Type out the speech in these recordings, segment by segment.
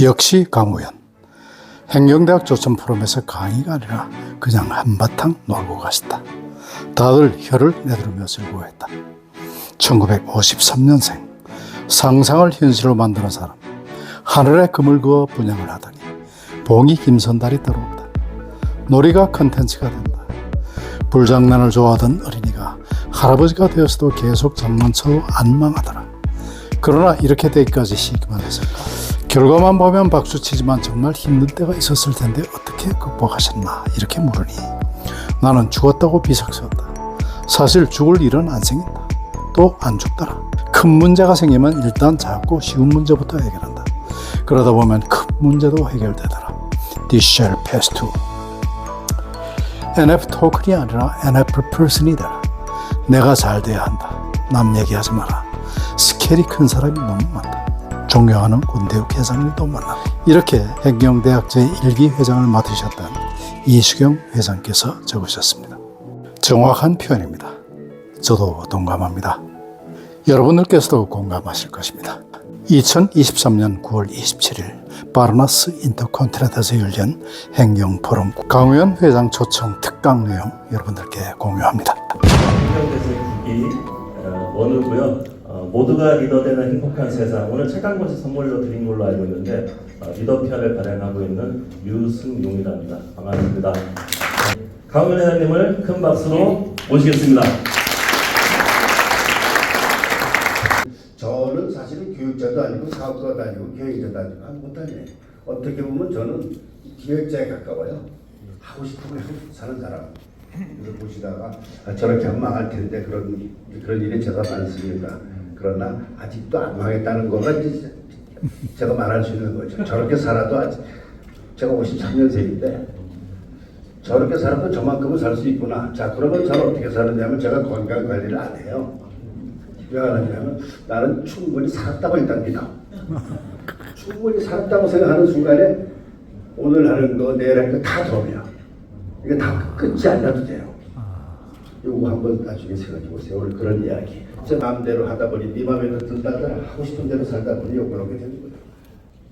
역시 강우현. 행정대학 조천 프로그램에서 강의가 아니라 그냥 한바탕 놀고 가셨다. 다들 혀를 내두르며 즐거워했다. 1953년생 상상을 현실로 만드는 사람 하늘에 금을 그어 분양을 하더니 봉이 김선달이 들어온다. 놀이가 컨텐츠가 된다. 불장난을 좋아하던 어린이가 할아버지가 되었어도 계속 장난쳐도 안 망하더라. 그러나 이렇게 되기까지 시기만 했을까? 결과만 보면 박수치지만 정말 힘든 때가 있었을 텐데 어떻게 극복하셨나? 이렇게 물으니 나는 죽었다고 비석세웠다. 사실 죽을 일은 안 생긴다. 또 안 죽더라. 큰 문제가 생기면 일단 작고 쉬운 문제부터 해결한다. 그러다 보면 큰 문제도 해결되더라. This shall pass too. NF 토큰이 아니라 NF person이 되라. 내가 잘 돼야 한다. 남 얘기하지 마라. 스케일이 큰 사람이 너무 많다. 존경하는 군대육 회장님도 만나. 이렇게 행정대학 제1기 회장을 맡으셨던 이수경 회장께서 적으셨습니다. 정확한 표현입니다. 저도 동감합니다. 여러분들께서도 공감하실 것입니다. 2023년 9월 27일 바르나스 인터컨티넨트에서 열린 행정 포럼 강우현 회장 초청 특강 내용 여러분들께 공유합니다. 행정대세 국기 어, 원우고요. 어, 모두가 리더되는 행복한 세상 오늘 책 한 권씩 선물로 드린 걸로 알고 있는데 어, 리더편을 발행하고 있는 유승용이랍니다. 반갑습니다. 강원 회장님을 큰 박수로 모시겠습니다. 저는 사실은 교육자도 아니고 사업가도 아니고 경영자도 아니고 아무것도 아니에요. 어떻게 보면 저는 기획자에 가까워요. 하고 싶은 거 하고 사는 사람. 그래서 보시다가 아, 저렇게 하면 망할 텐데 그런 그런 일이 제가 많습니다. 그러나 아직도 안 망했다는 거가 이제 제가 말할 수 있는 거죠. 저렇게 살아도 아직 제가 53년생인데 저렇게 살아도 저만큼은 살 수 있구나. 자 그러면 저는 어떻게 사느냐면 제가 건강 관리를 안 해요. 왜 하느냐면 나는 충분히 살았다고 일단 믿어. 충분히 살았다고 생각하는 순간에 오늘 하는 거 내일 하는 거다 덤이야. 이게 다 끝이 아니라도 돼요. 요거 한번 나중에 생각해 보세요. 오늘 그런 이야기. 제 마음대로 하다 보니 네 마음에 든다더라 하고 싶은 대로 살다 보니 요걸 하게 되는 거예요.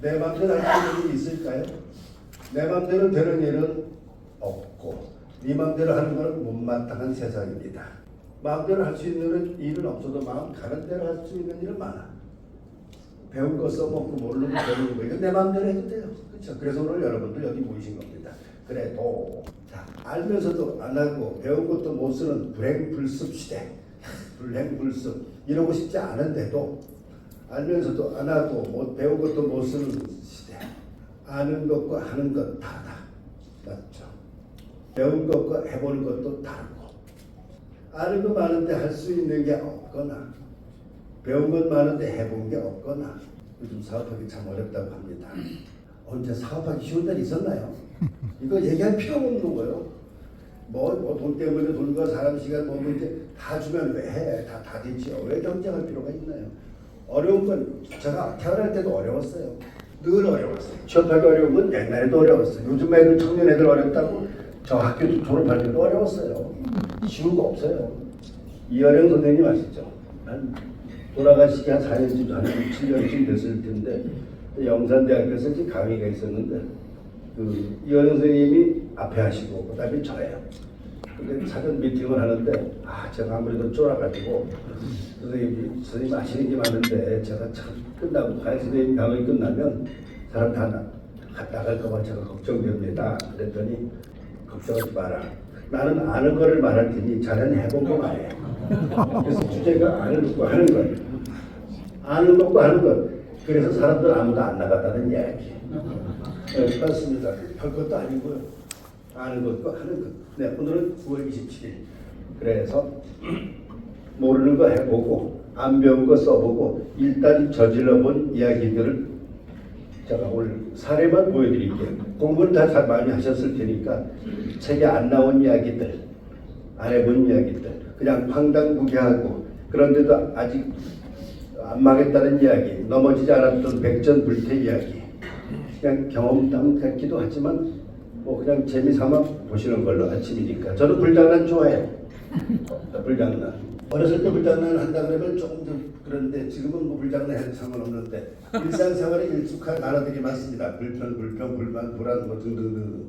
내 마음대로 할수 있는 일이 있을까요? 내 마음대로 되는 일은 없고 네 마음대로 하는 것은 못마땅한 세상입니다. 마음대로 할 수 있는 일은 없어도 마음 가는 대로 할 수 있는 일은 많아. 배운 거 써먹고 모르는 거 배우는 거 이건 내 마음대로 해도 돼요. 그렇죠? 그래서 오늘 여러분들 여기 모이신 겁니다. 그래도 자 알면서도 안 하고 배운 것도 못 쓰는 불행불습 시대 불행불습 이러고 싶지 않은데도 알면서도 안 하고 못 배운 것도 못 쓰는 시대 아는 것과 하는 것 다르다 맞죠? 배운 것과 해보는 것도 다르고 아는 거 많은데 할 수 있는 게 없거나 배운 것 많은데 해본 게 없거나 요즘 사업하기 참 어렵다고 합니다. 언제 사업하기 쉬운 날 있었나요? 이거 얘기할 필요가 없는 거예요. 뭐돈 때문에 돈과 사람 시간 뭐 문제 다 주면 왜 해? 다 다 되지요. 왜 경쟁할 필요가 있나요? 어려운 건 제가 태어날 때도 어려웠어요. 늘 어려웠어요. 취업하기 어려운 건 옛날에도 어려웠어요. 요즘 애들 청년 애들 어렵다고 저 학교 졸업할 때도 어려웠어요. 쉬운 거 없어요. 이하령 선생님 아시죠? 한 돌아가시기 한 4년쯤 전에 7년쯤 됐을 텐데 영산대학교에서 이제 강의가 있었는데 그 이하령 선생님이 앞에 하시고 그다음에 저예요. 근데 사전 미팅을 하는데 아 제가 아무래도 쫄아가지고 선생님이 선생님 아시는 게 많은데 제가 참 끝나고 과연 선생님 강의 끝나면 사람 다 나, 나갈까봐 제가 걱정됩니다. 그랬더니 걱정하지 마라. 나는 아는 거를 말할 테니 자네는 해본 거 말해. 그래서 주제가 아는 거 하는 거예요. 아는 것과 하는 것. 그래서 사람들 아무도 안 나갔다는 이야기. 네, 맞습니다. 별것도 아니고요. 아는 것과 하는 것. 네, 오늘은 9월 27일. 그래서 모르는 거 해보고 안 배운 거 써보고 일단 저질러 본 이야기들을 제가 오늘 사례만 보여드릴게요. 공부는 다잘 많이 하셨을 테니까 책에 안 나온 이야기들, 안 해본 이야기들, 그냥 황당무계하고 그런데도 아직 안 망했다는 이야기, 넘어지지 않았던 백전불태 이야기, 그냥 경험담 같기도 하지만 뭐 그냥 재미삼아 보시는 걸로 아침이니까 저는 불장난 좋아해요. 불장난. 어렸을 때 불장난 한다 그러면 조금 좀 그런데 지금은 뭐 불장난 해도 상관없는데 일상생활에 일숙한 단어들이 많습니다. 불편, 불평, 불만, 불안 뭐 등등등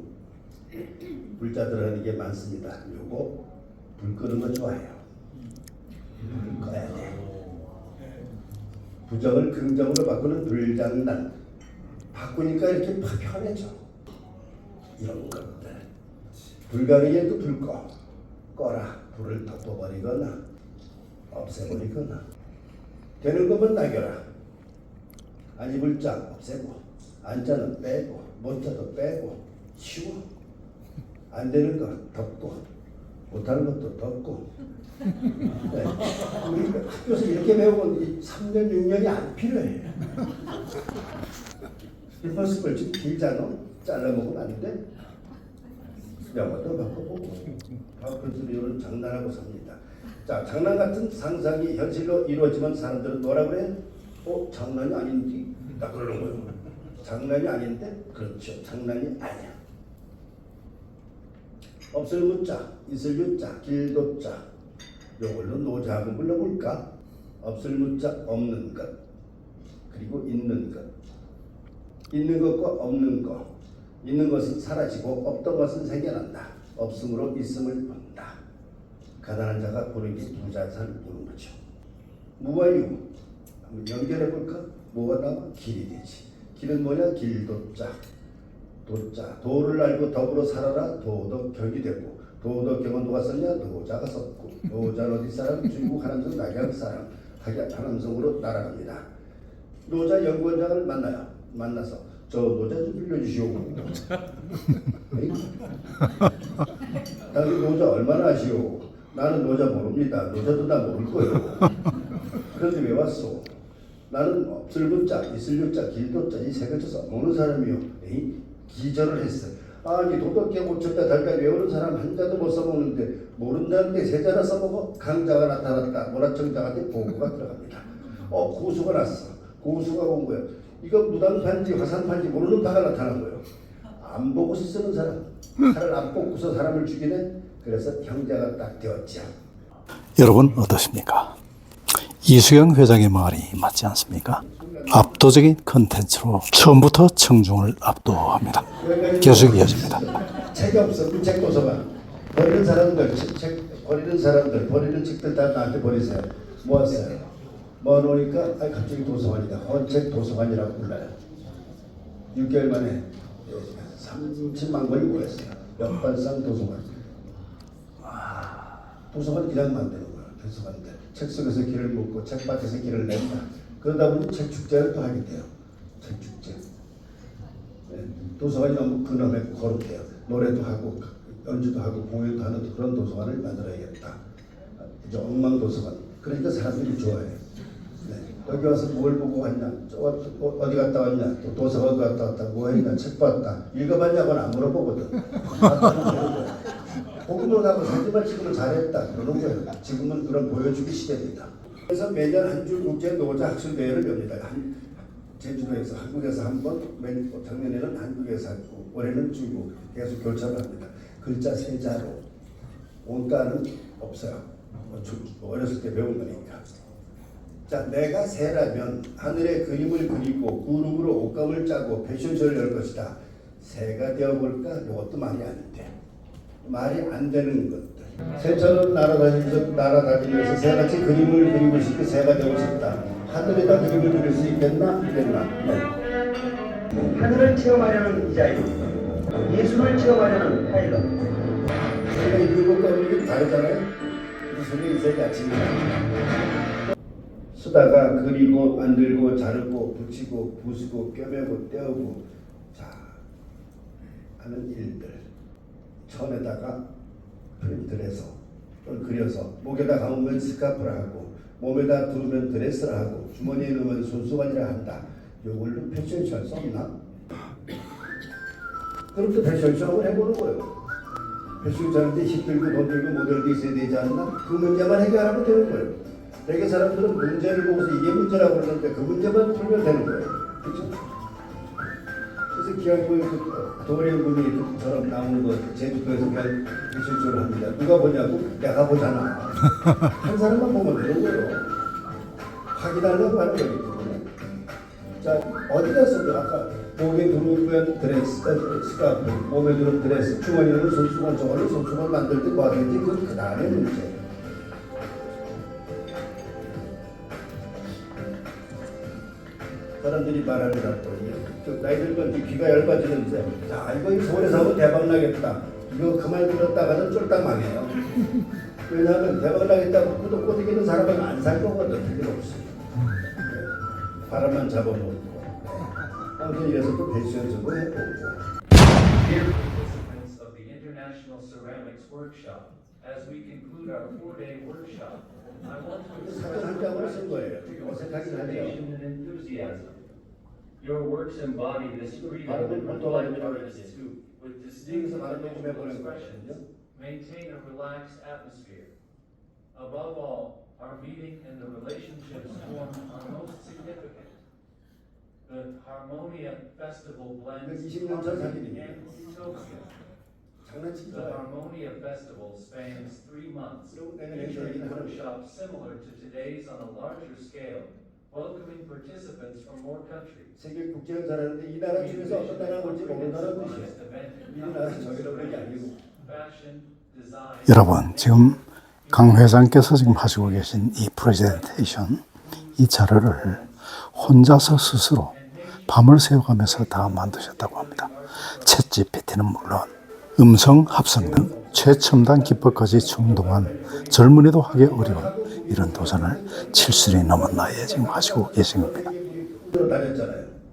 불자 들어가는 게 많습니다. 요거 불 끄는 거 좋아해요. 불 꺼야 돼. 부정을 긍정으로 바꾸는 불장난. 바꾸니까 이렇게 편해져. 이런 것들. 불가능해도 불 꺼. 꺼라. 불을 덮어버리거나 없애버리거나. 되는 거면 낙여라. 아니 불장 없애고 안자는 빼고 못자도 빼고 치워. 안 되는 거 덮고 못하는 것도 덮고. 네. 우리 학교에서 이렇게 배우면 이 3년 6년이 안 필요해. 일반습을 지금 길잖아. 잘라먹으면 안 돼. 영어도 바꿔보고 바꿔주려는 장난하고 삽니다. 자, 장난 같은 상상이 현실로 이루어지면 사람들은 뭐라 그래? 어, 장난이 아닌지 나 그러는 거예요. 장난이 아닌데 그렇죠. 장난이 아니야. 없을 무자, 있을 유자, 길도자. 요걸로 노자 한번 불러볼까? 없을 무자 없는 것 그리고 있는 것 있는 것과 없는 것 있는 것은 사라지고 없던 것은 생겨난다. 없음으로 있음을 본다. 가난한 자가 보는 게 부자산을 보는 거죠. 무와 유 한번 연결해 볼까? 뭐가 나와? 길이 되지. 길은 뭐냐? 길도자. 도자. 도를 알고 더불어 살아라. 도덕 격이 되고 도덕 격은 누가 썼냐? 노자가 썼고 노자는 어디 사람? 중국 하남성 낙양 사람. 하야 하남성으로 날아갑니다. 노자 연구원장을 만나요. 만나서 저 노자 좀 빌려주시오. 당신 노자 얼마나 아시오? 나는 노자 모릅니다. 노자도 다 모를 거예요. 그런데 왜 왔소? 나는 없을 문자, 있을 유자, 길도 자 이세 글자 써먹는 사람이요. 에이? 기절을 했어. 아니 도덕계 고쳤다 달까 외우는 사람 한 자도 못 써먹는데 모른다는데 세 자나 써먹어? 강자가 나타났다. 문화청장한테 보고가 들어갑니다. 어 고수가 났어. 고수가 온 거예요. 이거 무당판지 화산판지 모르는 바가 나타난 거예요. 안 보고 쓰는 사람, 칼을 안 뽑고서 사람을 죽이네. 그래서 형제가 딱 되었죠. 여러분 어떠십니까? 이수경 회장의 말이 맞지 않습니까? 압도적인 컨텐츠로 처음부터 청중을 압도합니다. 계속 이어집니다. 책이 없어. 무책 도서관. 버리는 사람들, 책, 책 버리는 사람들, 버리는 책들 다 나한테 버리세요. 모았어요. 모아놓으니까 아, 갑자기 도서관이다. 헌책 도서관이라고 불러요. 6개월 만에 30만 권이 모였어요. 역발상 도서관. 도서관 그냥 만드는 거야. 도서관들. 책 속에서 길을 묻고 책밭에서 길을 낸다. 그러다 보니 책 축제를 또 하게 돼요. 책 축제. 네, 도서관이 너무 근엄하고 거룩해요. 노래도 하고 연주도 하고 공연도 하는 그런 도서관을 만들어야겠다. 이제 엉망 도서관. 그러니까 사람들이 좋아해요. 네, 여기 와서 뭘 보고 왔냐? 저 어- 어- 어디 갔다 왔냐? 또 도서관 갔다 왔다. 뭐 했냐? 책 봤다. 읽어봤냐고는 안 물어보거든. 복음을 가고 사진만 찍으면 잘했다. 그러는 거예요. 지금은 그런 보여주기 시대입니다. 그래서 매년 한줄 국제 노자 학술 대회를 엽니다. 한, 제주도에서 한국에서 한 번, 맨 작년에는 한국에서 하고 올해는 중국 계속 교차를 합니다. 글자 세 자로 원가는 없어요. 뭐 주- 어렸을 때 배운 거니까. 자, 내가 새라면 하늘에 그림을 그리고 구름으로 옷감을 짜고 패션쇼를 열 것이다. 새가 되어볼까? 이것도 말이 안 돼. 말이 안 되는 것들. 새처럼 날아다니면서, 날아다니면서 새같이 그림을 그리고 싶고 새가 되고 싶다. 하늘에다 그림을 그릴 수 있겠나? 있겠나? 네. 하늘을 체험하려는 이자유, 예술을 체험하려는 파일럿, 제가 읽는 것과 이게 다르잖아요. 무슨 인생이 아침이야. 쓰다가 그리고 만들고 자르고 붙이고 부수고 꿰매고 떼우고 자 하는 일들 천에다가 해서 또는 그려서 목에다 감으면 스카프를 하고 몸에다 두르면 드레스를 하고 주머니에 넣으면 손수건이라 한다. 요걸로 패션쇼를 썼나? 그럼 또 패션쇼 한번 해보는 거예요. 패션쇼하는데 힘 들고 돈 들고 모델도 있어야 되지 않나? 그 문제만 해결하면 되는 거예요. 대개 사람들은 문제를 보고서 이게 문제라고 그러는데 그 문제만 풀면 되는 거예요. 그렇죠? 그래서 기왕 그 도래군이 나오는 거 제주도에서 그냥 실수를 합니다. 누가 보냐고 내가 보잖아. 한 사람만 보면 되는 거예요. 확인하려고 하는 거기 때문에. 자 어디 갔어도 아까 목에 두르면 드레스, 어, 스카프, 몸에 두르면 드레스, 주머니는 손수건, 저거는 손수건 만들 때 뭐하든지 그건 그 다음에 문제. 사람들이 말하는 갖고 나이 들면 귀가 얇아지는데 자 이거 이 서울에서 하면 대박 나겠다 이거 그만 들었다가는 쫄딱 망해요 왜냐하면 대박 나겠다고 구독 꼬드기는 사람은 안 살 거거든 틀림없이 네. 바람만 잡아놓고 아무튼 이래서 또 해보고 International Ceramics Workshop, as we conclude our four-day workshop, I want to express 하죠 participation and enthusiasm. Your works embody this freedom 발음을 and 발동하는 reflect 거라고 artists 했지. who, with 여기서 distinct 발음 visual 녹음해보는 expressions, 거거든요 maintain a relaxed atmosphere. Above all, our meeting and the relationships formed are most significant. The Harmonia Festival blends 20년 전 harmony 사진입니다. and utopia. 장난치지 The 마요 Harmonia Festival spans three months, 그리고 내년 featuring 행사이긴 하는데 workshops similar to today's on a larger scale, welcoming participants from more countries. 세계 국제행사라는데 이 나라 중에서 어떤 나라가 올지 모른다는 a 뜻이에요 이 나라에서 저기로 그런 게 아니고 fashion, design, 여러분 지금 강 회장께서 지금 하시고 계신 이 프레젠테이션 이 자료를 혼자서 스스로 밤을 새워가면서 다 만드셨다고 합니다. 챗 GPT는 물론 음성 합성 등 최첨단 기법까지 충동한 젊은이도 하기 어려운 이런 도전을 7순이 넘은 나이에 지금 하시고 계신 겁니다.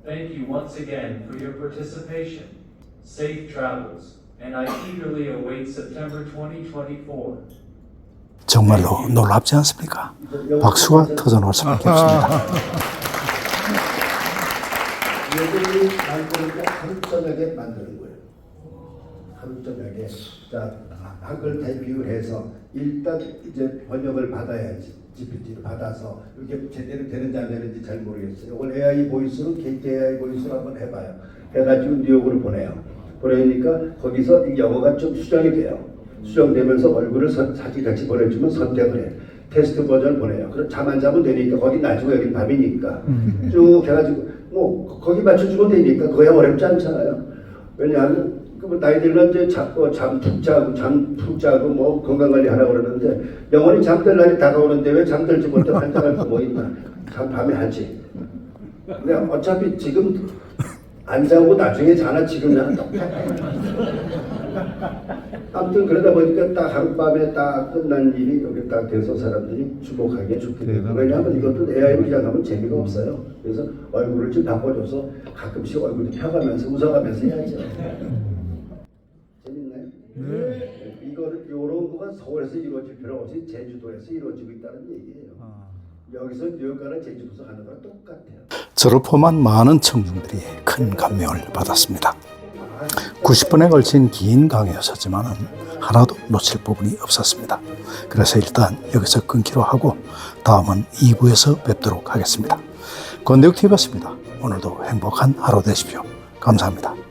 Thank you once again for your participation. Safe travels, and I eagerly await September 2024. 정말로 놀랍지 않습니까? 박수가 터져 나올 수밖에 없습니다. 만드는 게 하루 저녁에 만드는 거예요. 하루 저녁에 자 한글 대비를 해서 일단 이제 번역을 받아야지 GPT를 받아서 이게 제대로 되는지 안 되는지 잘 모르겠어요. 이걸 AI 보이스로 KT AI 보이스로 한번 해봐요. 해가지고 뉴욕으로 보내요. 보내니까 거기서 이 영어가 좀 수정이 돼요. 수정되면서 얼굴을 선- 사진 같이 보내주면 선택을 해. 테스트 버전 보내요. 그럼 잠 안 자면 되니까 거기 낮이고 여기 밤이니까 쭉 해가지고 뭐 거기 맞춰주면 되니까 그거야 어렵지 않잖아요. 왜냐하면 나이 들면 이제 잠푹 자고 잠푹 자고 뭐 건강 관리 하라 그러는데 영원히 잠들 날이 다가오는데 왜 잠들지 못해 환장할 거뭐 있나? 잠 밤에 하지. 근데 어차피 지금 안 자고 나중에 자나 똑같아. 아무튼 그러다 보니까 딱 하룻밤에 딱 끝난 일이 여기 딱 돼서 사람들이 주목하기에 좋게 되고 왜냐하면 이것도 AI로 그냥 하면 재미가 없어요. 그래서 얼굴을 좀 바꿔줘서 가끔씩 얼굴 펴가면서 웃어가면서 해야죠. 재밌나요? 네. 이거를 요런 거가 서울에서 이루어질 필요 없이 제주도에서 이루어지고 있다는 얘기예요. 여기서 뉴욕 가나 제주도에서 하는 거랑 똑같아요. 저를 포함한 많은 청중들이 큰 감명을 받았습니다. 90분에 걸친 긴 강의였었지만 하나도 놓칠 부분이 없었습니다. 그래서 일단 여기서 끊기로 하고 다음은 2부에서 뵙도록 하겠습니다. 건대욱TV였습니다. 오늘도 행복한 하루 되십시오. 감사합니다.